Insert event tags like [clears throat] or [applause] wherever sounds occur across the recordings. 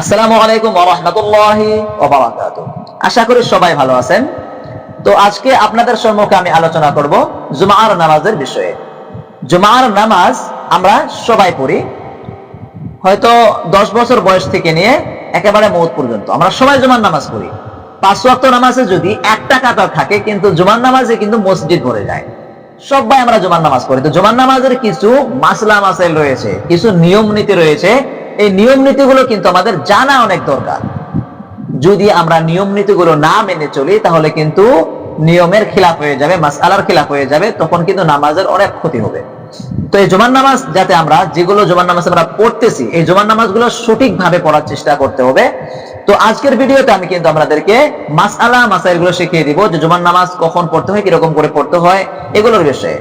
আসসালামু আলাইকুম ওরহমতুল্লাহি ওবারাকাত আশা করি সবাই ভালো আছেন। তো আজকে আপনাদের সম্মুখে আমি আলোচনা করব জুমার নামাজের বিষয়ে। জুমার নামাজ আমরা সবাই পড়ি, হয়তো দশ বছর বয়স থেকে নিয়ে একেবারে মৌত পর্যন্ত। আমরা সবাই জুমার নামাজ পড়ি। পাঁচ ওয়াক্ত নামাজে যদি একটা কাতার থাকে, কিন্তু জুমার নামাজে কিন্তু মসজিদ ভরে যায়। সবাই আমরা জুমার নামাজ পড়ি। তো জুমার নামাজের কিছু মাসলা মাসাইল রয়েছে, কিছু নিয়ম নীতি রয়েছে এই নিয়ম নীতিগুলো কিন্তু আমাদের জানা অনেক দরকার। যদি আমরা নিয়ম নীতিগুলো না মেনে চলি, তাহলে কিন্তু নিয়মের খিলাফ হয়ে যাবে, মাসআলার খিলাফ হয়ে যাবে, তখন কিন্তু নামাজের অনেক ক্ষতি হবে। তো এই জমান নামাজ যাতে আমরা, যেগুলো জমান নামাজ আমরা পড়তেছি, এই জমান নামাজগুলো সঠিকভাবে পড়ার চেষ্টা করতে হবে। তো আজকের ভিডিওতে আমি কিন্তু আপনাদেরকে মাসআলা, মাসাইলগুলো শিখিয়ে দিব যে জমান নামাজ কখন পড়তে হয়, কীরকম করে পড়তে হয়, এগুলোর বিষয়ে।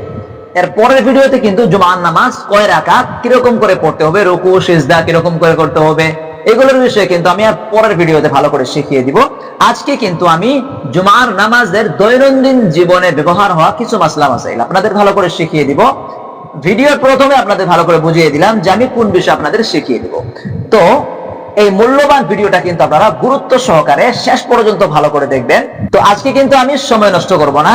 এর পরের ভিডিওতে কিন্তু জুমার নামাজ কয় রাকাত, কীরকম করে পড়তে হবে, রুকু, সিজদা কীরকম করে করতে হবে, এগুলোর বিষয়ে কিন্তু আমি আর পরের ভিডিওতে ভালো করে শিখিয়ে দিব। আজকে কিন্তু আমি জুমার নামাজের দৈনন্দিন জীবনে ব্যবহার হওয়া কিছু মাসলা মাসাইল আপনাদের ভালো করে শিখিয়ে দিব। ভিডিওর প্রথমে আপনাদের ভালো করে বুঝিয়ে দিলাম যে আমি কোন বিষয় আপনাদের শিখিয়ে দিব। তো, এই মূল্যবান ভিডিওটা কিন্তু আপনারা গুরুত্ব সহকারে শেষ পর্যন্ত ভালো করে দেখবেন। তো আজকে কিন্তু আমি সময় নষ্ট করব না,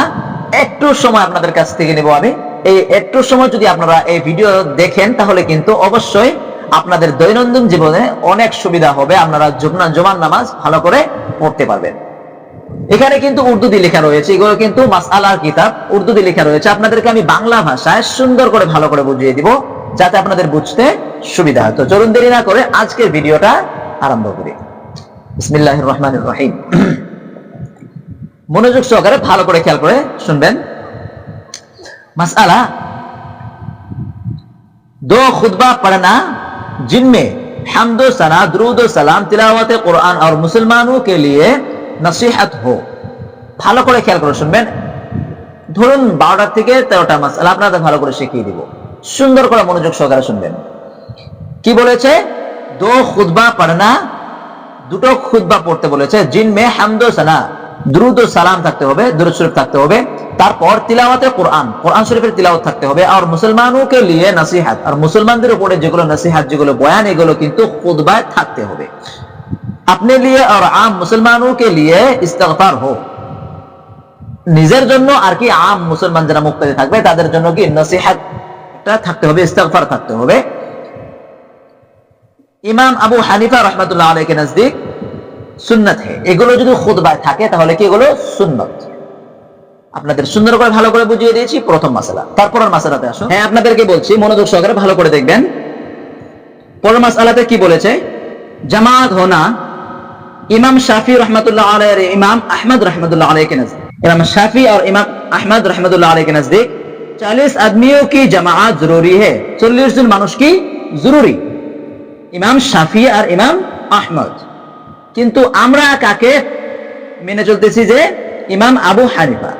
একটু সময় আপনাদের কাছ থেকে নেব আমি। এই একটু সময় যদি আপনারা এই ভিডিও দেখেন, তাহলে কিন্তু অবশ্যই আপনাদের দৈনন্দিন জীবনে অনেক সুবিধা হবে। আপনারা জুমনা জমান নামাজ ভালো করে পড়তে পারবেন। এখানে কিন্তু উর্দু দিয়ে লেখা রয়েছে। এগুলো কিন্তু মাসআলার কিতাব। উর্দু দিয়ে লেখা রয়েছে। আপনাদেরকে আমি বাংলা ভাষায় সুন্দর করে, ভালো করে বুঝিয়ে দিব, যাতে আপনাদের বুঝতে সুবিধা হয়। তো চলুন দেরি না করে আজকের ভিডিওটা আরম্ভ করি। বিসমিল্লাহির রহমানির রহিম। [clears throat] মনোযোগ সহকারে ভালো করে খেয়াল করে শুনবেন। मसला दो खुतबा पढ़ना जिनमें हमद सना दरूद सलाम तिलावत कुरान और मुसलमानों के लिए नसीहत हो ভালো করে খেয়াল করে শুনবেন ধরুন বারোটা থেকে তেরোটা মাস আপনাদের ভালো করে শিখিয়ে দিব সুন্দর করে মনোযোগ সহকারে শুনবেন কি বলেছে দো খুতবা পড়না দুটো খুতবা পড়তে বলেছে জিনমে হামদ সানা দ্রুত সালাম থাকতে হবে, দ্রুত শরীফ থাকতে হবে। তারপর তিলাওয়াতে কোরআন কোরআন শরীফের তিলাওয়াত থাকতে হবে। আর মুসলমানকে লিয়ে নাসিহাত, আর মুসলমানদের উপরে যেগুলো নাসিহাত, যেগুলো বয়ান, এগুলো কিন্তু খুদবায় থাকতে হবে। আপনি লিয়ে আর আম মুসলমানকে লিয়ে ইস্তফার হোক। নিজের জন্য আর কি আম মুসলমান যারা মুক্তি থাকবে, তাদের জন্য কি নসিহাতটা থাকতে হবে ইস্তফার থাকতে হবে। ইমাম আবু হানিফা রহমতুল্লাহ আলহকে নাজদিক সুন্নত হে এগুলো যদি খুতবায় থাকে তাহলে কি এগুলো সুন্নত আপনাদের সুন্দর করে ভালো করে বুঝিয়ে দিয়েছি প্রথম মাসালা তারপরের মাসালাতে আসুন হ্যাঁ আপনাদেরকে বলছি মনোযোগ সহকারে ভালো করে দেখবেন পরের মাসালাতে কি বলেছে জামাত হোনা इमाम शाफी रहमतुल्लाह अलैह और इमाम अहमद रहमतुल्लाह अलैह के नजदीक इमाम शाफी और इमाम अहमद रहमतुल्लाह अलैह के नजदीक चालीस आदमियों की जमात जरूरी है चल्लिस जन মানুষ কি জরুরি ইমাম শাফি আর ইমাম আহমদ কিন্তু আমরা কাকে মেনে চলতেছি যে ইমাম আবু হানিফা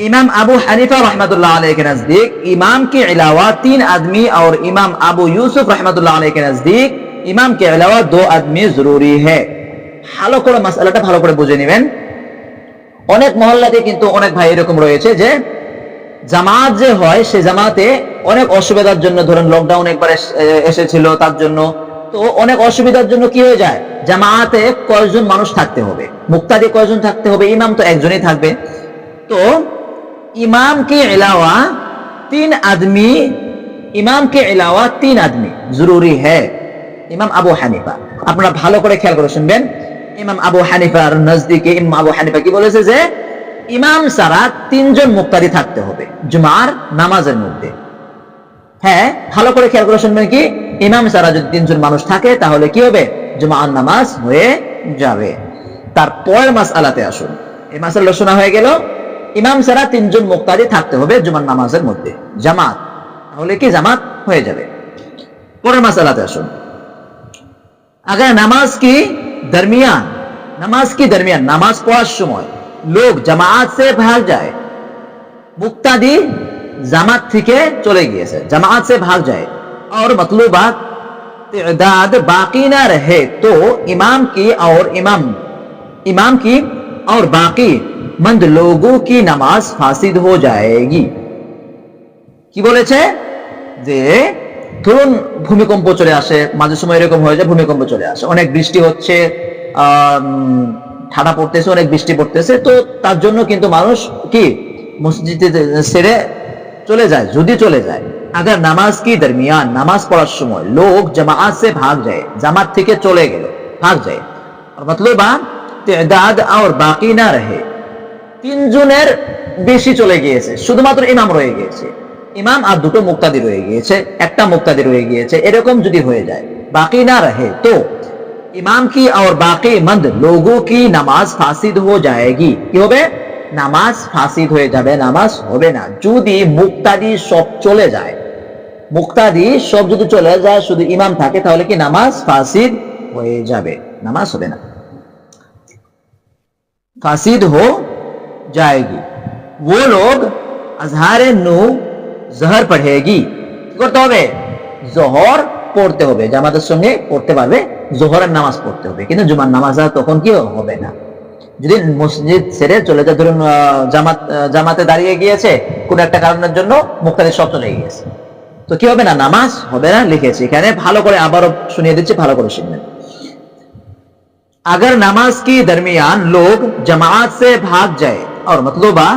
इमाम अबू हनीफा रहमतुल्लाह अलैह के नजदीक इमाम के अलावा तीन आदमी और इमाम अबू यूसुफ रहमतुल्लाह अलैह के नजदीक इमाम के अलावा दो आदमी जरूरी है ভালো করে মাসালাটা ভালো করে বুঝে নেবেন অনেক মহল্লাতে কিন্তু অনেক ভাই এরকম রয়েছে যে জামাত যে হয় সে জামাতে অনেক অসুবিধার জন্য ধরেন লকডাউন একবার এস- এ- এসেছিল তার জন্য তো অনেক অসুবিধার জন্য কি হয়ে যায় জামাতে কয়েকজন মানুষ থাকতে হবে? মুক্তাদি কয়েকজন থাকতে হবে? ইমাম তো একজনই থাকবে। তো ইমামকে এলাওয়া? তিন আদমি। ইমামকে এলাওয়া? তিন আদমি। জরুরি হ্যাঁ ইমাম আবু হানিফা। আপনারা ভালো করে খেয়াল করে শুনবেন। ইমাম আবু হানিফার নজদিকে ইমাম আবু হানিফা কি বলেছে যে, ইমাম সারা তিনজন মুক্তারি থাকতে হবে, জুমার নামাজের মধ্যে। হ্যাঁ ভালো করে খেয়াল করে শুনবেন কি? ইমাম সারা যদি তিনজন মানুষ থাকে, তাহলে কি হবে? জুমার নামাজ হয়ে যাবে। তারপরের মাস আলাতে আসুন। এই মাসের আলোচনা হয়ে গেল। ইমাম সারা তিনজন মুক্তাদি থাকতে হবে জুমার নামাজের মধ্যে। জামাত। তাহলে কি জামাত হয়ে যাবে? পরের মাস আলাতে আসুন। আগে নামাজ কি? দরমিয়ান। নামাজ কি দরমিয়ান? নামাজ পড়ার সময়। লোক জামাত সে ভাগ যায়। মুক্তাদি জামাত থেকে চলে গিয়েছে। জামাত সে ভাগ যায়। আর মতলুবাত तादाद बाकी ना रहे तो इमाम की और इमाम इमाम की और बाकी मंद लोगों की नमाज फासिद हो जाएगी কি বলেছে যে ধরুন ভূমিকম্প চলে আসে মাঝে সময় এরকম হয়ে যায় ভূমিকম্প চলে আসে অনেক বৃষ্টি হচ্ছে আম, ঠাডা পড়তেছে অনেক বৃষ্টি পড়তেছে তো তার জন্য কিন্তু মানুষ কি মসজিদে ছেড়ে চলে যায় যদি চলে যায় আগার নামাজ কি দরমিয়ান নামাজ পড়ার সময় লোক জামাত সে ভাগ যায় জামাত থেকে চলে গেল ভাগ যায় মতলব তেদাদ আর বাকি না রহে তিনজনের বেশি চলে গিয়েছে শুধুমাত্র ইমাম রয়ে গিয়েছে ইমাম আর দুটো মুক্তাদি রয়ে গিয়েছে একটা মুক্তাদি রয়ে গিয়েছে এরকম যদি হয়ে যায় বাকি না রহে তো ইমাম কি আর বাকি মন্দ লোগো কি নামাজ ফাসিদ হয়ে যায়গি কি হবে নামাজ ফাসিদ হয়ে যাবে নামাজ হবে না যদি মুক্তাদি সব চলে যায় মুক্তাদি সব যদি চলে যায় শুধু ইমাম থাকে তাহলে কি নামাজ ফাসিদ হয়ে যাবে নামাজ হবে না फासिद हो जाएगी वो लोग अजहार नू জহর পড়েগি কি করতে হবে জহর পড়তে হবে জামাতের সঙ্গে পড়তে পারবে জোহরের নামাজ পড়তে হবে কিন্তু জুমার নামাজ আর তখন কি হবে না যদি মসজিদ ছেড়ে চলে যায় ধরুন আহ, জামাত আহ, জামাতে দাঁড়িয়ে গিয়েছে কোন একটা কারণের জন্য মুক্তাদের সব চলে গিয়েছে তো কি হবে না নামাজ হবে না লিখেছি এখানে ভালো করে আবারও শুনিয়ে দিচ্ছি ভালো করে শুনবেন अगर नमाज की दरमियान लोग जमात से भाग जाए और मतलूबा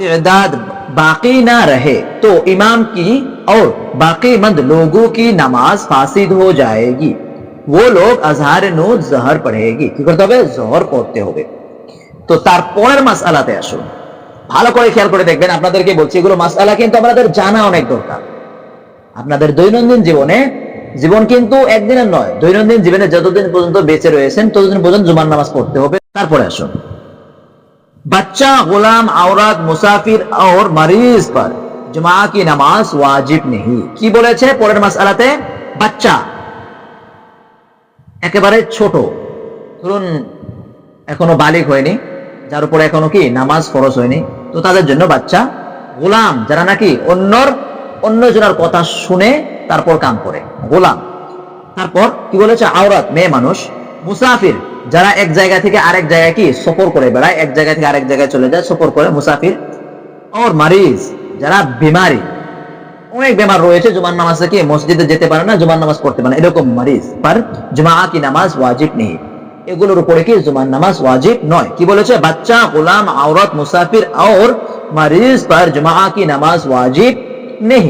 तादाद बाकी ना रहे तो इमाम की और बाकी मंद लोगों की नमाज फासिद हो जाएगी वो लोग अजहार नू जहर पढ़ेगी কি করতে হবে জহর পড়তে হবে তো তারপরের মাসআলাতে আসুন ভালো করে খেয়াল করে দেখবেন আপনাদেরকে বলছি এগুলো মাসআলা কিন্তু আমাদের জানা অনেক দরকার আপনাদের দৈনন্দিন জীবনে, জীবন কিন্তু একদিনের নয়, দৈনন্দিন জীবনে যতদিন পর্যন্ত বেঁচে রয়েছেন, ততদিন পর্যন্ত জুমার নামাজ পড়তে হবে। তারপরে আসুন। বাচ্চা, গোলাম, আওরাত, মুসাফির আর মারিজ পর। জুমা কি নামাজ ওয়াজিব নেহি কি বলেছে পরের মাস আলাতে বাচ্চা, একেবারে ছোট। ধরুন, এখনও বালিক হয়নি, যার উপরে এখনও কি নামাজ ফরস হয়নি। তো তাদের জন্য বাচ্চা, গোলাম, যারা নাকি অন্যর অন্যজনের কথা শুনে তারপর কাম করে। গোলাম। তারপর কি বলেছে? আওরাত, মেয়ে মানুষ। মুসাফির, যারা এক জায়গা থেকে আরেক জায়গায় কি? সফর করে বেড়ায়। এক জায়গা থেকে আরেক জায়গায় চলে যায়, সফর করে মুসাফির। ওর মারিজ, যারা বিমারি। অনেক বেমার রয়েছে, জুমার নামাজ কি? মসজিদে যেতে পারে না, জুমার নামাজ করতে পারে এরকম মারিজ। পার জুমা কি নামাজ? ওয়াজিব নেই। এগুলোর উপরে কি? জুমার নামাজ ওয়াজিব নয়। কি বলেছে? বাচ্চা, গোলাম, আওরাত, মুসাফির আর মারিজ, পার জুমা কি নামাজ ওয়াজিব নেই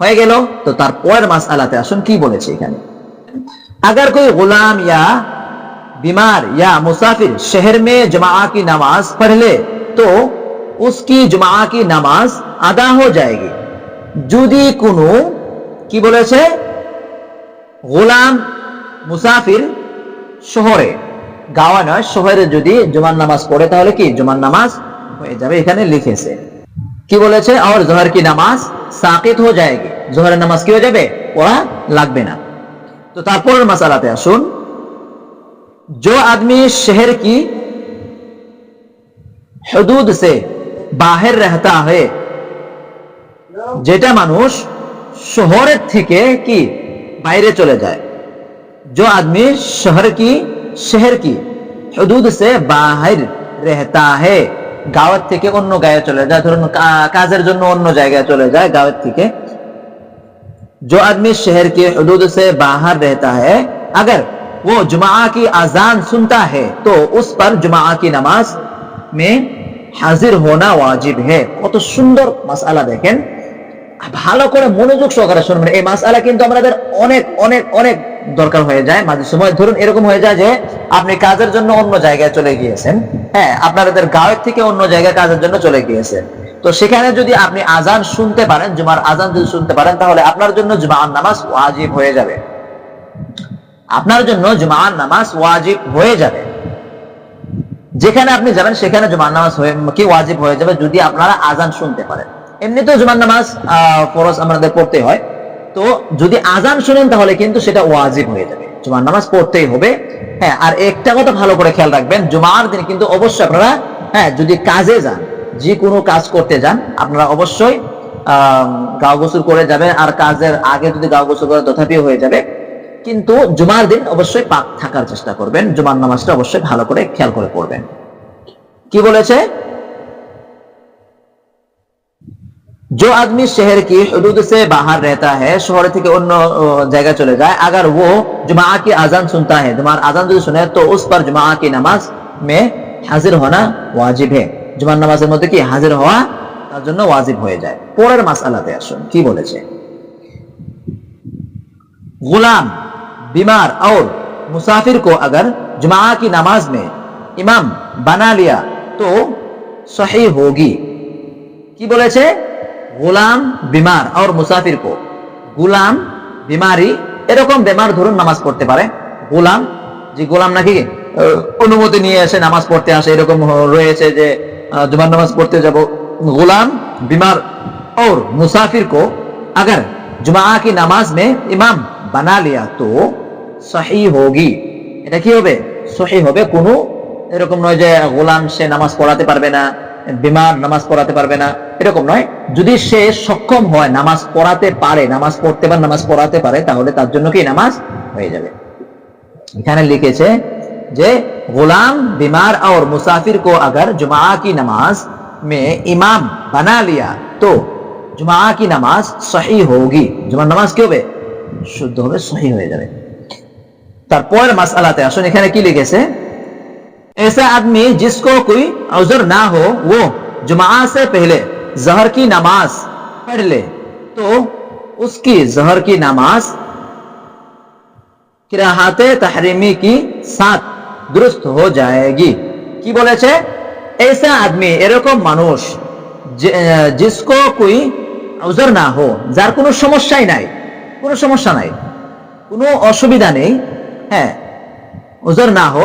হয়ে গেল তো তারপরের মাসআলাতে আসুন কি বলেছে এখানে अगर कोई गुलाम या बीमार या मुसाफिर शहर में जमा की नमाज पढ़ ले तो उसकी जुमा की नामाज আদা हो जाएगी যদি কোনো কি বলেছে গোলাম মুসাফির শহরে গাওয়া নয় শহরে যদি জুমার নামাজ পড়ে তাহলে কি জুমার নামাজ হয়ে যাবে এখানে লিখেছে কি বলেছে আর জোহর কি নামাজ সাকিত হয়ে যায়গে জোহরের নামাজ কি হয়ে যাবে পড়া লাগবে না তো তারপরের মাসালাতে আসুন जो आदमी शहर की हदूद से बाहर रहता है যেটা মানুষ শহরের থেকে কি বাইরে চলে যায় जो आदमी शहर की शहर की हदूद से बाहर रहता है গাঁয়ের থেকে অন্য গায়ে চলে যায় ধরুন কা- কাজের জন্য অন্য জায়গায় চলে যায় গাঁয়ের থেকে जो आदमी शहर के हदूद से बाहर रहता है अगर वो जुमा की अजान सुनता है तो उस पर जुमा की नमाज में হাজির হোনা ওয়াজিব হে কত সুন্দর মাসআলা দেখেন ভালো করে মনোযোগ সহকারে শুনবেন এই মাসআলা কিন্তু আমাদের অনেক অনেক অনেক দরকার হয়ে যায় মাঝে সময়। ধরুন এরকম হয়ে যায় যে আপনি কাজের জন্য অন্য জায়গায় চলে গিয়েছেন। হ্যাঁ আপনাদের গাঁয়ের থেকে অন্য জায়গায় কাজের জন্য চলে গিয়েছেন। তো সেখানে যদি আপনি আজান শুনতে পারেন জুমার আজান যদি শুনতে পারেন তাহলে আপনার জন্য জুমার নামাজ ওয়াজিব হয়ে যাবে। আপনার জন্য জুমার নামাজ ওয়াজিব হয়ে যাবে। যেখানে আপনি যাবেন সেখানে জুমার নামাজ কি ওয়াজিব হয়ে যাবে যদি আপনারা আজান শুনতে পারেন। এমনিতেও জুমার নামাজ আহ, ফরজ আমাদের পড়তে হয়। তো যদি আজান শুনেন তাহলে কিন্তু সেটা ওয়াজিব হয়ে যাবে। জুমার নামাজ পড়তেই হবে। হ্যাঁ আর একটা কথা ভালো করে খেয়াল রাখবেন, জুমার দিন কিন্তু অবশ্যই আপনারা হ্যাঁ যদি কাজে যান, যে কোনো কাজ করতে যান, আপনারা অবশ্যই গাও গোসল করে যাবেন, আর কাজের আগে যদি গাও করে তথাপিও হয়ে যাবে। কিন্তু জুমার দিন অবশ্যই পাক থাকার চেষ্টা করবেন, জুমার নামাজটা অবশ্যই ভালো করে খেয়াল করে পড়বেন। কি বলেছে? जो आदमी शहर की हदूद से बाहर रहता है शहर থেকে অন্য জায়গা চলে যায় अगर वो जुमा की आजान सुनता है जुमार आजान যদি শুনে তো उस पर जुमा की नमाज में हाजिर होना वाजिब है জুমার নামাজের মধ্যে কি হাজির হওয়া তার জন্য ওয়াজিব হয়ে যায় পরের মাসআলাতে আসুন কি বলেছে गुलाम बीमार और मुसाफिर को अगर जुमा की नमाज में इमाम बना लिया तो सही होगी কি বলেছে গোলাম বিমার আর মুসাফির কো গোলাম বিমারি এরকম বেমার ধরুন নামাজ পড়তে পারে গোলাম যে গোলাম নাকি আহ, অনুমতি নিয়ে এসে নামাজ পড়তে আসে এরকম হ- রয়েছে যে আহ, জুমার নামাজ পড়তে যাব গোলাম বিমার और मुसाफिर को अगर जुमा की नमाज में इमाम बना लिया तो সহি হোগি এটা কি হবে সহি হবে কোনো এরকম নয় যে গোলাম সে নামাজ পড়াতে পারবে না বিমার নামাজ পড়াতে পারবে না এরকম নয়। যদি সে সক্ষম হয়, নামাজ পড়াতে পারে, নামাজ পড়তে পারে, নামাজ পড়াতে পারে, তাহলে তার জন্য কি নামাজ হয়ে যাবে। এখানে লিখেছে যে, গোলাম, বিমার আর মুসাফির কো আগর জুমা কি নামাজ মে ইমাম বানা লিয়া, তো জুমা কি নামাজ সহি হোগি। জুমার নামাজ কি হবে? শুদ্ধ হবে, সহি হয়ে যাবে। তারপর মাস আলাতে আসুন, এখানে কি লিখেছে? ऐसा आदमी जिसको कोई अवजर ना हो वो जुमा से पहले जहर की नमाज पढ़ ले तो उसकी जहर की नमाज किराहाते तहरीमी की साथ दुरुस्त हो जाएगी কি বলেছে ऐसा आदमी এরকম মানুষ যে- আহ, जिसको कोई উজর না হো যার কোনো সমস্যাই নাই কোনো সমস্যা নাই কোনো অসুবিধা নেই হ্যাঁ উজর না হো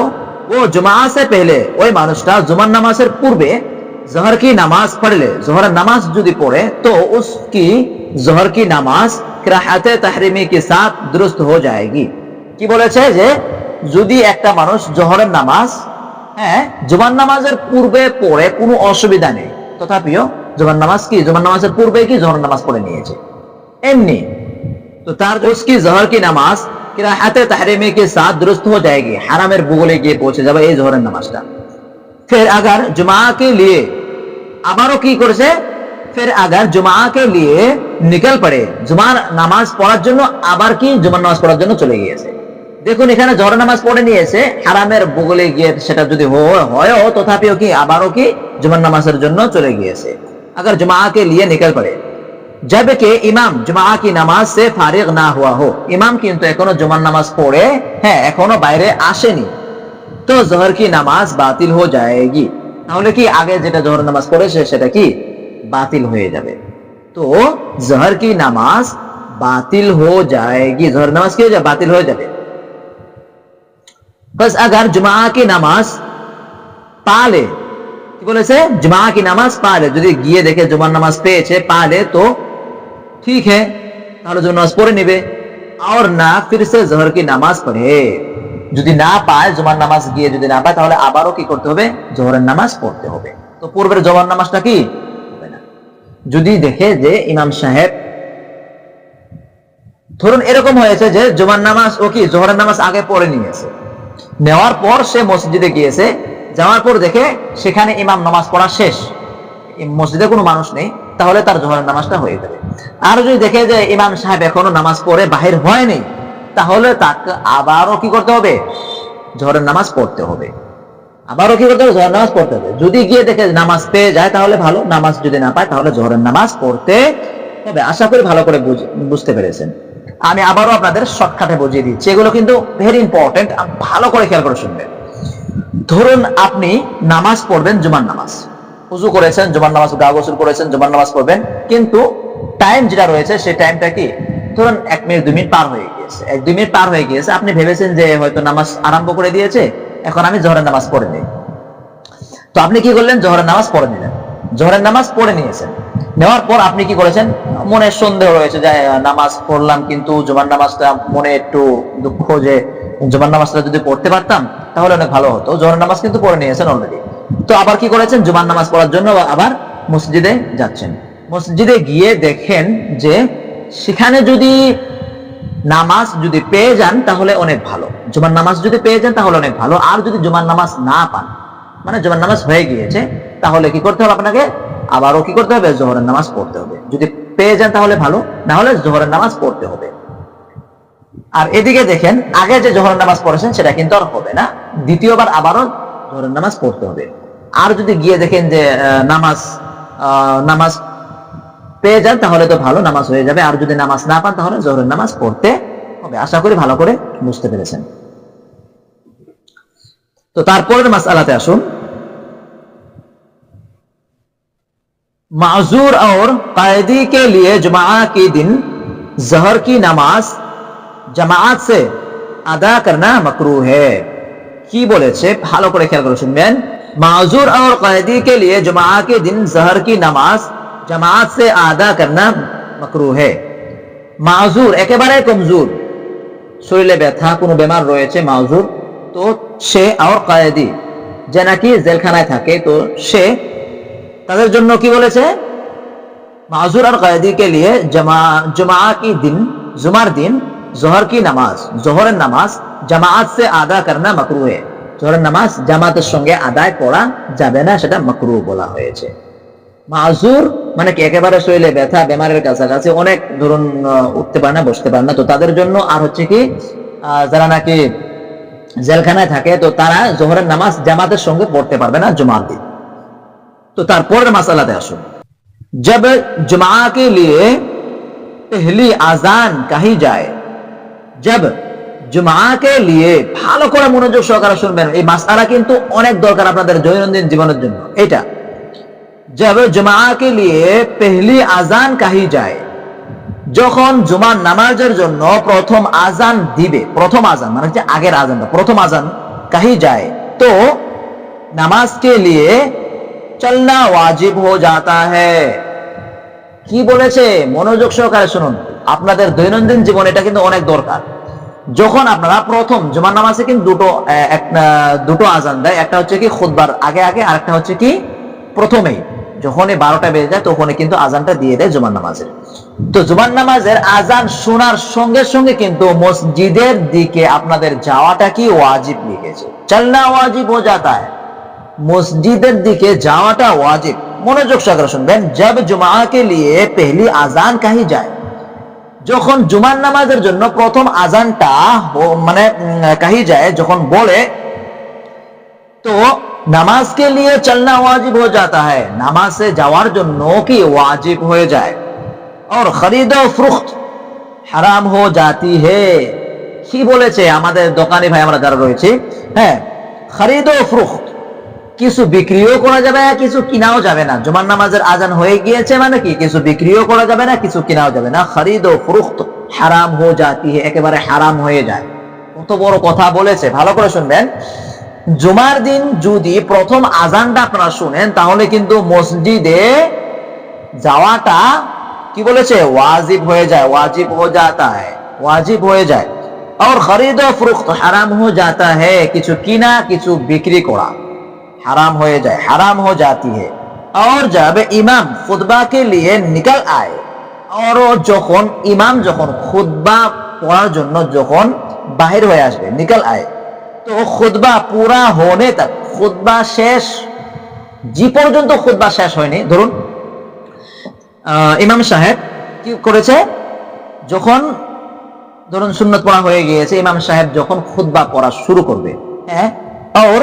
ও জুমা সে পেলে ওই মানুষটা জুমার নামাজের পূর্বে জহর কি নামাজ পড়লে? জহর নামাজ যদি পড়ে, তো উসকি জহর কি নামাজ কিরাহাতে তাহরিমি কে সাথ দুরুস্ত হয়ে যায়গি কি বলেছে যে, যদি একটা মানুষ জহরের নামাজ হ্যাঁ জুমান নামাজের পূর্বে পড়ে, কোনো অসুবিধা নেই। তথাপিও জুমান নামাজ কি? জুমান নামাজের পূর্বে কি জহর নামাজ পড়ে নিয়েছে? এমনি। তো তার উসকি জহর কি নামাজ কিরাহাতে তাহরিমি কে সাথ দুরুস্ত হয়ে যায়গি হারামের ভূগোলে গিয়ে পৌঁছে যাবে এই জহরের নামাজটা। फिर अगर जुमा के लिए আবারও কি করেছে फिर अगर जुमा के लिए निकल पड़े জুমার নামাজ পড়ার জন্য আবার কি জুমার নামাজ পড়ার জন্য চলে গিয়েছে দেখুন এখানে জহর নামাজ পড়ে নিয়েছে হারামের বগলে গিয়ে সেটা যদি হয় হয়ও তথাপিও কি আবারও কি জুমার নামাজের জন্য চলে গিয়েছে अगर जुमा के लिए निकल पड़े जबकि ইমাম জুমা কি নামাজ সে ফারিগ না হুয়া হো ইমাম কিন্তু এখনো জুমার নামাজ পড়ে হ্যাঁ এখনো বাইরে আসেনি তো জহর কি নামাজ বাতিল হয়ে যায়গি তাহলে কি আগে যেটা জহর নামাজ পড়েছে সেটা কি বাতিল হয়ে যাবে তো জহর কি নামাজ বাতিল हो जाएगी জহর নামাজ কি হয়ে যাবে বাতিল হয়ে যাবে बस अगर जुमा की नामाज পালে কি বলেছে জুমা কি নামাজ পালে যদি গিয়ে দেখে জুমার নামাজ পেয়েছে পালে তো ঠিক है তাহলে জুমার নামাজ পড়ে নেবে আর না ফির সে জহর কি নামাজ পড়ে যদি না পায় জুমার নামাজ গিয়ে যদি না পায়, তাহলে আবারও কি করতে হবে? জোহরের নামাজ পড়তে হবে। তো পূর্বের জোহর নামাজটা কি? হবে না। যদি দেখে যে ইমাম সাহেব, ধরুন এরকম হয়েছে যে জুমার নামাজ, ও কি জোহরের নামাজ আগে পড়ে নিয়েছে। নেওয়ার পর সে মসজিদে গিয়েছে, যাওয়ার পর দেখে সেখানে ইমাম নামাজ পড়া শেষ। মসজিদে কোনো মানুষ নেই, তাহলে তার জোহরের নামাজটা হয়ে যাবে। আর যদি দেখে যে ইমাম সাহেব এখনও নামাজ পড়ে, বাহির হয়নি তাহলে তাকে আবারও কি করতে হবে? জোহরের নামাজ পড়তে হবে। আবারও কি করতে হবে? জোহরের নামাজ পড়তে হবে। যদি গিয়ে দেখে নামাজ পেয়ে যায় তাহলে ভালো, নামাজ যদি না পায় তাহলে জোহরের নামাজ পড়তে হবে। আশা করি ভালো করে বুঝতে পেরেছেন। আমি আবারও আপনাদের শর্টকাটে বুঝিয়ে দিচ্ছি। এগুলো কিন্তু ভেরি ইম্পর্টেন্ট ভালো করে খেয়াল করে শুনবেন। ধরুন আপনি নামাজ পড়বেন জুমার নামাজ। উজু করেছেন, জুমার নামাজ, গা গোসল করেছেন, জুমার নামাজ পড়বেন। কিন্তু টাইম যেটা রয়েছে, সেই টাইমটা কি? ধরুন এক মিনিট, দুই মিনিট পার হয়ে গিয়েছে। এক, দুই মিনিট পার হয়ে গিয়েছে, আপনি ভেবেছেন যে হয়তো নামাজ আরম্ভ করে দিয়েছে, এখন আমি জহরের নামাজ পড়ে নিই। তো আপনি কি করলেন? জহরের নামাজ পড়ে নিলেন। জহরের নামাজ পড়ে নিয়েছেন। নেওয়ার পর আপনি কি করেছেন? মনে সন্দেহ রয়েছে যে নামাজ পড়লাম কিন্তু জুমার নামাজটা মনে একটু দুঃখ যে জুমার নামাজটা যদি পড়তে পারতাম, তাহলে অনেক ভালো হতো। জোহরের নামাজ কিন্তু পড়ে নিয়েছেন অলরেডি তো আবার কি করেছেন? জুমার নামাজ পড়ার জন্য আবার মসজিদে যাচ্ছেন। মসজিদে গিয়ে দেখেন যে সেখানে যদি নামাজ যদি পেয়ে যান, তাহলে অনেক ভালো। জুমার নামাজ যদি পেয়ে যান, তাহলে অনেক ভালো। আর যদি জুমার নামাজ না পান মানে জুমার নামাজ হয়ে গিয়েছে, তাহলে কি করতে হবে আপনাকে? আবারও কি করতে হবে? জোহরের নামাজ পড়তে হবে। যদি পেয়ে যান, তাহলে ভালো। না হলে জোহরের নামাজ পড়তে হবে। আর এদিকে দেখেন, আগে যে জোহরের নামাজ পড়েছেন, সেটা কিন্তু আর হবে না। দ্বিতীয়বার আবারও জোহরের নামাজ পড়তে হবে। আর যদি গিয়ে দেখেন যে নামাজ নামাজ পেয়ে যান, তাহলে তো ভালো, নামাজ হয়ে যাবে। আর যদি নামাজ না পান, তাহলে জহরের নামাজ পড়তে হবে। আশা করি ভালো করে বুঝতে পেরেছেন। তো তারপরের মাস আলাতে আসুন। মাজুর اور কায়দি কে লিয়ে জমা কি দিন, জহর কি নামাজ جماعت সে আদা করনা মকরু হে। কি বলেছে? ভালো করে খেয়াল করে শুনবেন মাজুর আর কয়েদি কে লিয়ে জমা কে দিন, জহর কি নামাজ जमात से আদা करना मकरू है মাজুর একেবারে কমজোর শরীরে ব্যথা কোনো বেমার রয়েছে মাউজুর তো সে আর কয়েদি যে নাকি জেলখানায় থাকে তো সে তাদের জন্য কি বলেছে মাজুর আর কয়েদি কে লিয়ে জমা জমা কি দিন জুমার দিন জোহর কি নামাজ জোহরের নামাজ জামাত সে আদা করনা মকরু হে জোহরের নামাজ জামাতের সঙ্গে আদায় করা যাবে না সেটা মকরু বলা হয়েছে মাজুর মানে কি, একেবারে শরীরে ব্যথা, বেমারের কাছাকাছি, অনেক ধরুন উঠতে পারে না, বসতে পারে না। তো তাদের জন্য আর হচ্ছে কি যারা নাকি জেলখানায় থাকে, তো তারা জোহরের নামাজ জামাতের সঙ্গে পড়তে পারবে না, জুমার দিন। তো তারপরের মাসালাতে আসুন। জব জুমা কে লিয়ে পহলি আজান কাহি যায়। জব জুমাকে নিয়ে ভালো করে মনোযোগ সহকারে শুনবেন। এই মাসালা কিন্তু অনেক দরকার আপনাদের দৈনন্দিন জীবনের জন্য। এটা जब जुमा के लिए पहली आजान कही जाए যখন জুমার নামাজের জন্য প্রথম আজান দিবে প্রথম আজান মানে হচ্ছে আগের আজানটা প্রথম আজান কাহি যায় তো নামাজ কে লিয়ে চলনা ওয়াজিব হো যাতা হ্যায় কি বলেছে মনোযোগ সহকারে শুনুন আপনাদের দৈনন্দিন জীবনে এটা কিন্তু অনেক দরকার যখন আপনারা প্রথম জুমার নামাজে কিন্তু দুটো আহ, এক আহ, দুটো আজান দেয় একটা হচ্ছে কি খুদবার আগে আগে আর একটা হচ্ছে কি প্রথমেই যখনই বারোটা বেজে যায়, তখনই কিন্তু আজানটা দিয়ে দেয় জুমার নামাজের। তো জুমার নামাজের আজান শোনার সঙ্গে সঙ্গে কিন্তু মসজিদের দিকে আপনাদের যাওয়াটা কি ওয়াজিব লিখেছে। চলনা ওয়াজিব হো যাতা है মসজিদের দিকে যাওয়াটা ওয়াজিব। মনোযোগ সহকারে শুনবেন, জব জুমা কে লিয়ে পেহলি আজান কাহি যায়। যখন জুমার নামাজের জন্য প্রথম আজানটা মানে কাহি যায়, যখন বলে, তো নামাজ কে লিয়ে চলনা ওয়াজিব হয়ে যাতা है নামাজে যাওয়ার জন্য কি ওয়াজিব হয়ে যায় और खरीद फरुख्त হারাম হো জাতি হে কি বলেছে আমাদের দোকানি ভাই আমরা যারা রয়েছে হ্যাঁ খরিদ ফরুখ্ত কিছু বিক্রিও করা যাবে না কিছু কিনাও যাবে না জুমার নামাজের আজান হয়ে গিয়েছে মানে কি কিছু বিক্রিও করা যাবে না কিছু কিনাও যাবে না খরিদ ও ফুরুখত হারাম হো জাতি হে একেবারে হারাম হয়ে যায় কত বড় কথা বলেছে ভালো করে শুনবেন জুমার দিন যদি প্রথম আজানটা আপনারা শুনেন, তাহলে কিন্তু মসজিদে যাওয়াটা কি বলেছে? ওয়াজিব হয়ে যায়, ওয়াজিব হয়ে যাতা হ্যায় ওয়াজিব হয়ে যায়। আর খরিদ ফ্রুক্ত হারাম হয়ে যাতা হ্যায় কিছু কিনা, কিছু বিক্রি করা। হারাম হয়ে যায়, হারাম হয়ে যাতি হ্যায় আর জব ইমাম খুতবাকে লিয়ে নিকল আয়। আর যখন, ইমাম যখন খুতবা পড়ার জন্য যখন বাহির হয়ে আসবে, নিকল আয়। তো খুতবা পুরা হোনে তক খুতবা শেষ যে পর্যন্ত খুতবা শেষ হয়নি ধরুন আহ, ইমাম সাহেব কি করেছে যখন ধরুন সুন্নত পড়া হয়ে গিয়েছে ইমাম সাহেব যখন খুতবা পড়া শুরু করবে হ্যাঁ और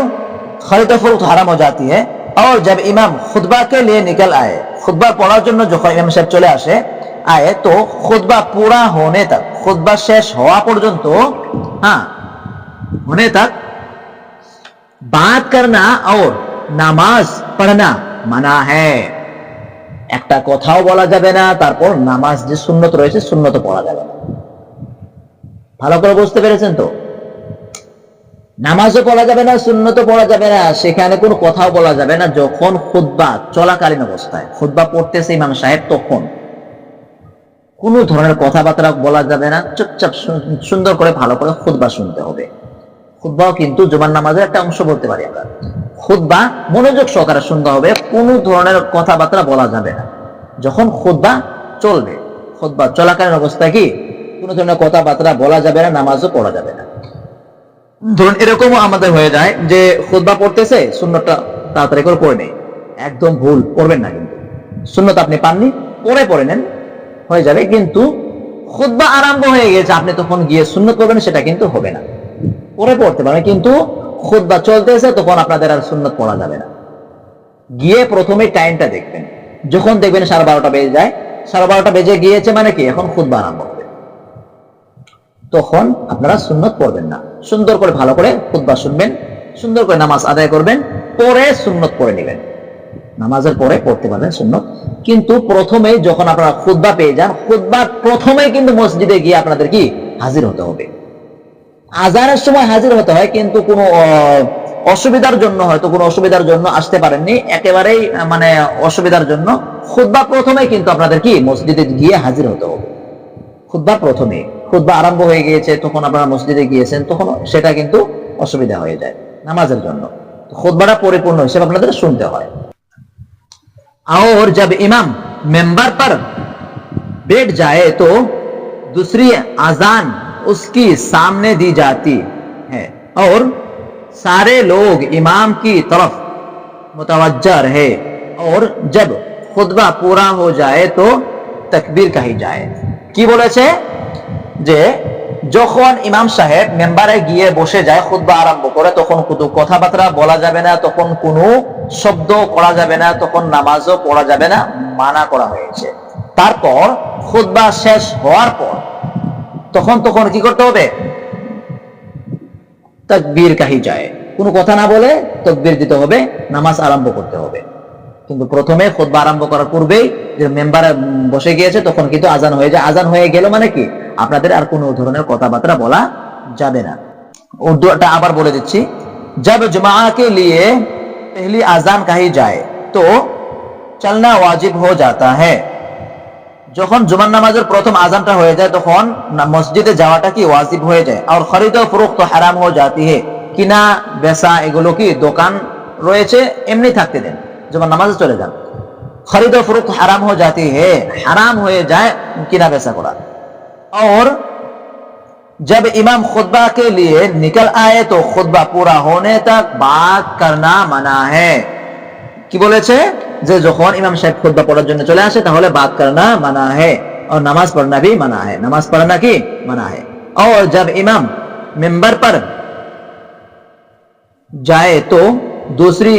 खरीद फरोख्त হারাম हो जाती है और जब इमाम खुतबा के लिए निकल आए खुतबा পড়ার জন্য যখন ইমাম সাহেব চলে আসে আয়ে তো খুতবা পুরা होने तक খুতবা শেষ হওয়া পর্যন্ত হ্যাঁ होने तक बात करना और নামাজ পড়না মানা হ্যাঁ একটা কথাও বলা যাবে না তারপর নামাজ যে সুন্নত রয়েছে সুন্নত পড়া যাবে না ভালো করে বুঝতে পেরেছেন তো নামাজও পড়া যাবে না সুন্নত পড়া যাবে না সেখানে কোনো কথাও বলা যাবে না যখন খুদ্া চলাকালীন অবস্থায় খুদ্া পড়তেছে ইমাম সাহেব তখন কোনো ধরনের কথাবার্তা বলা যাবে না চুপচাপ সু- সুন্দর করে ভালো করে খুদ্া শুনতে হবে খুদ্বাও কিন্তু জুমার নামাজের একটা অংশ বলতে পারি আমরা। খুদ্া মনোযোগ সহকারে শুনতে হবে, কোনো ধরনের কথাবার্তা বলা যাবে না। যখন খুদ্া চলবে খুদ্া চলাকালীন অবস্থায় কি? কোনো ধরনের কথাবার্তা বলা যাবে না, নামাজও পড়া যাবে না। ধরুন এরকমও আমাদের হয়ে যায় যে খুদ্া পড়তেছে শূন্যটা তাড়াতাড়ি করে পড়ে নেই। একদম ভুল, পড়বেন না কিন্তু। সুন্নত আপনি পাননি পরে পড়ে নেন, হয়ে যাবে। কিন্তু খুদ্া আরম্ভ হয়ে গেছে, আপনি তখন গিয়ে সুন্নত করবেন, সেটা কিন্তু হবে না। পরে পড়তে পারবেন কিন্তু খুদ্া চলতেছে, তখন আপনাদের আর সুন্নত পড়া যাবে না। গিয়ে প্রথমে টাইমটা দেখবেন। যখন দেখবেন সাড়ে বারোটা বেজে যায়, সাড়ে বারোটা বেজে গিয়েছে মানে কি, এখন খুদ্া আরম্ভ হবে। তখন আপনারা সুন্নত পড়বেন না। সুন্দর করে ভালো করে খুদ্া শুনবেন, সুন্দর করে নামাজ আদায় করবেন, পরে সুন্নত পড়ে নেবেন। নামাজের পরে পড়তে পারবেন সুন্নত। কিন্তু প্রথমে যখন আপনারা খুদ্া পেয়ে যান খুদ্া প্রথমে কিন্তু মসজিদে গিয়ে আপনাদের কি? হাজির হতে হবে। আজানের সময় হাজির হতে হয় কিন্তু কোনো আহ, অসুবিধার জন্য হয়তো কোনো অসুবিধার জন্য আসতে পারেননি একেবারেই আহ, মানে অসুবিধার জন্য খুদ্া প্রথমে কিন্তু আপনাদের কি মসজিদে গিয়ে হাজির হতে হবে খুদ্া প্রথমে খুদ্া আরম্ভ হয়ে গিয়েছে তখন আপনারা মসজিদে গিয়েছেন তখন সেটা কিন্তু অসুবিধা হয়ে যায় নামাজের জন্য তো খুতবাটা পরিপূর্ণ হিসেবে আপনাদের শুনতে হয় और जब इमाम मेंबर पर बैठ जाए तो दूसरी अजान उसकी सामने दी जाती है और सारे लोग इमाम की तरफ मुतवज्जा रहे और जब खुतबा पूरा हो जाए तो तकबीर कही जाए কি বলেছে যে যখন ইমাম সাহেব মেম্বারে গিয়ে বসে যায় খুতবা আরম্ভ করে তখন কোনো কথাবার্তা বলা যাবে না তখন কোনো শব্দ করা যাবে না তখন নামাজও পড়া যাবে না মানা করা হয়েছে তারপর খুতবা শেষ হওয়ার পর তখন তখন কি করতে হবে? তকবীর কাহি যায়। কোনো কথা না বলে তকবীর দিতে হবে, নামাজ আরম্ভ করতে হবে। কিন্তু প্রথমে খোদবা আরম্ভ করার পূর্বেই যে মেম্বার বসে গিয়েছে, তখন কিন্তু আজান হয়ে যায়। আজান হয়ে গেল মানে কি? আপনাদের আর কোনো ধরনের কথাবার্তা বলা যাবে না। উর্দুটা আবার বলে দিচ্ছি। জব জমাকে লিয়ে পহলি আজান কাহি যায়, তো চলনা ওয়াজিব হো জাতা হ্যাঁ যখন জুমার নামাজের প্রথম আজানটা হয়ে যায় তখন না- মসজিদে যাওয়াটা কি ওয়াজিব হয়ে যায় আর খরিদ ও ফুরুক্ত হারাম হয়ে যাতি হে কিনা বেচা এগুলো কি দোকান রয়েছে এমনি থাকতে দেন জুমার নামাজে চলে যান খরিদ ও ফুরুক্ত হারাম হয়ে যাতি হে হারাম হয়ে যায় কিনা বেচা করা और जब इमाम खुतबा के लिए निकल आए तो खुतबा पूरा होने तक बात करना मना है কি বলেছে যে যখন ইমাম সাহেব খুতবা পড়ার জন্য চলে আসে তাহলে বাত করনা মানা है और नमाज पढ़ना भी मना है नमाज पढ़ना की मना है और जब इमाम मिंबर पर जाए तो दूसरी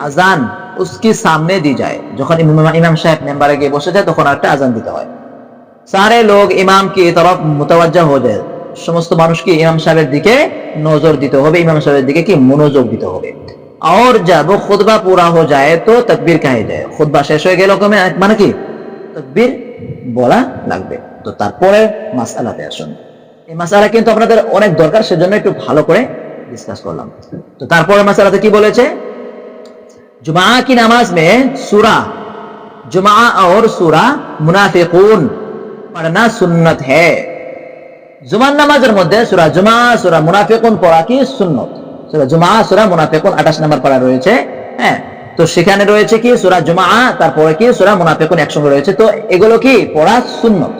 আজান उसकी सामने दी जाए যখন ইমাম ইমাম সাহেব মেম্বারে গিয়ে বসে যায় তখন একটা আজান দিতে হয় সারে লোক ইমাম কি তরফ মুতাওয়াজ্জা হয়ে যায় সমস্ত মানুষকে ইমাম সাহেবের দিকে নজর দিতে হবে ইমাম সাহেবের দিকে কি মনোযোগ দিতে হবে और जब खुतबा पूरा हो जाए तो तकबीर कहे जाए খুতবা শেষ হয়ে গেল কমে মানে কি তকবীর বলা লাগবে তো তারপরে মাসআলাতে আসুন এই মাসআলা কিন্তু আপনাদের অনেক দরকার সেজন্য একটু ভালো করে ডিসকাস করলাম তো তারপরে মাসআলাতে কি বলেছে जुमा की नमाज में सूरा जुमा और सूरा मुनाफिकून पढ़ना सुन्नत है জুমার নামাজের মধ্যে সুরা জুমা সুরা মুনাফিকুন পড়া কি সুন্নত সুরা জুমা সুরা 28 নম্বর পড়া রয়েছে হ্যাঁ? তো সেখানে রয়েছে কি? সুরা জুমা তারপরে কি? সুরা একসঙ্গে রয়েছে। তো এগুলো কি? পড়া সুন্নত।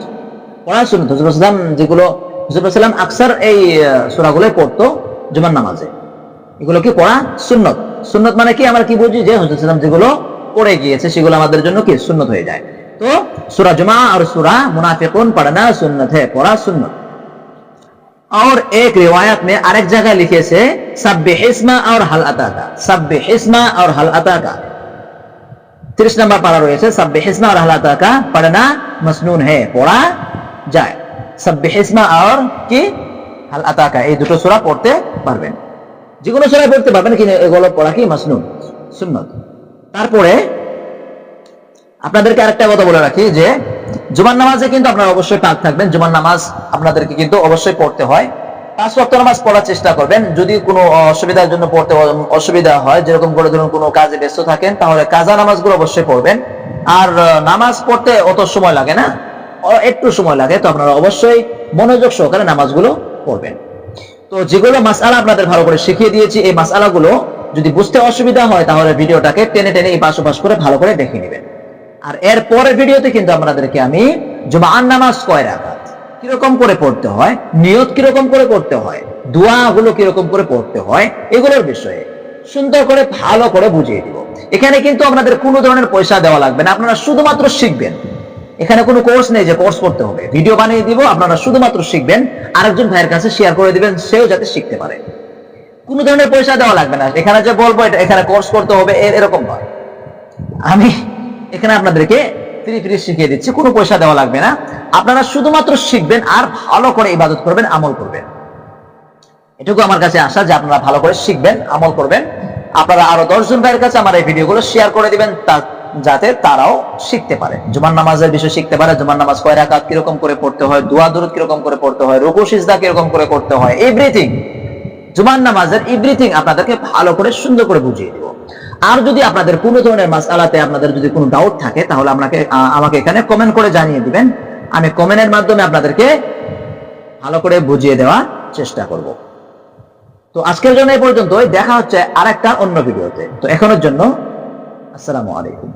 পড়া সুন্নত। হুজুর সাল্লাম যেগুলো, হুজুর সাল্লাম আকসার এই পড়তো জুমার নামাজে। এগুলো কি? পড়া সুন্নত। সুন্নত মানে কি? আমরা কি বুঝি? যে হুজুর সাল্লাম যেগুলো পড়ে গিয়েছে, সেগুলো আমাদের জন্য কি? সুন্নত হয়ে যায়। তো সুরা জুমা আর সুরা মুনাফিকুন পড়না সুন্নত है পড়া সুন্নত। और एक रिवायत में अनेक जगह लिखे से सब हिस्मा और हल अता का सब हिस्मा और हल अता का তিরিশ নম্বর পারা রয়েছে সাব্বে হিসমা আর হালাতা কা পড়না মসনুন হে পড়া যায় সাব্বে হিসমা আর কি হাল আতাকা এই দুটো সূরা পড়তে পারবেন যে কোনো সূরা পড়তে পারবেন কিন্তু এগুলো পড়া কি মসনুন সুন্নত তারপরে আপনাদেরকে আরেকটা কথা বলে রাখি যে জুমার নামাজে কিন্তু আপনারা অবশ্যই পাক থাকবেন। জুমার নামাজ আপনাদেরকে কিন্তু অবশ্যই পড়তে হয়। পাঁচ ওয়াক্ত নামাজ পড়ার চেষ্টা করবেন। যদি কোনো অসুবিধার জন্য পড়তে অসুবিধা হয়, যেরকম করে ধরুন কোনো কাজে ব্যস্ত থাকেন, তাহলে কাজা নামাজগুলো অবশ্যই পড়বেন। আর নামাজ পড়তে অত সময় লাগে না। একটু সময় লাগে, তো আপনারা অবশ্যই মনোযোগ সহকারে নামাজগুলো পড়বেন। তো যেগুলো মাসআলা আপনাদের ভালো করে শিখিয়ে দিয়েছি, এই মাসআলাগুলো যদি বুঝতে অসুবিধা হয়, তাহলে ভিডিওটাকে টেনে টেনে এই পাশ করে ভালো করে দেখে নেবেন। আর এর পরের ভিডিওতে কিন্তু আপনাদেরকে আমি জুমার নামাজ কয় রাকাত কীরকম করে পড়তে হয়, নিয়ত কীরকম করে করতে হয় দোয়া গুলো কীরকম করে পড়তে হয়, এগুলোর বিষয়ে সুন্দর করে, ভালো করে বুঝিয়ে দিব। এখানে কিন্তু আপনাদের কোনো ধরনের পয়সা দেওয়া লাগবে না, আপনারা শুধুমাত্র শিখবেন। এখানে কোনো কোর্স নেই যে কোর্স করতে হবে। ভিডিও বানিয়ে দিব, আপনারা শুধুমাত্র শিখবেন, আরেকজন ভাইয়ের কাছে শেয়ার করে দিবেন, সেও যাতে শিখতে পারে। কোনো ধরনের পয়সা দেওয়া লাগবে না। এখানে যে বলব, এটা এখানে কোর্স করতে হবে এরকম নয়। আমি এখানে আপনাদেরকে ফ্রি ফ্রি শিখিয়ে দিচ্ছি, কোনো পয়সা দেওয়া লাগবে না। আপনারা শুধুমাত্র শিখবেন আর ভালো করে ইবাদত করবেন, আমল করবেন। এটুকু আমার কাছে আসা যে আপনারা ভালো করে শিখবেন, আমল করবেন। আপনারা আরও দশজন ভাইয়ের কাছে আমার এই ভিডিওগুলো শেয়ার করে দিবেন যাতে তারাও শিখতে পারে। জুমার নামাজের বিষয় শিখতে পারে, জুমার নামাজ কয় রাকাত কীরকম করে পড়তে হয়, দোয়া দরুদ কীরকম করে পড়তে হয়, রুকু, সিজদা কীরকম করে করতে হয় এভরিথিং জুমার নামাজের এভরিথিং আপনাদেরকে ভালো করে সুন্দর করে বুঝিয়ে দিব। আর যদি আপনাদের কোনো ধরনের মাস আলাতে আপনাদের যদি কোনো ডাউট থাকে, তাহলে আপনাকে আমাকে এখানে কমেন্ট করে জানিয়ে দিবেন। আমি কমেন্টের মাধ্যমে আপনাদেরকে ভালো করে বুঝিয়ে দেওয়ার চেষ্টা করব। তো আজকের জন্য এই পর্যন্তই। দেখা হচ্ছে আরেকটা অন্য ভিডিওতে তো এখনের জন্য, আসসালামু আলাইকুম।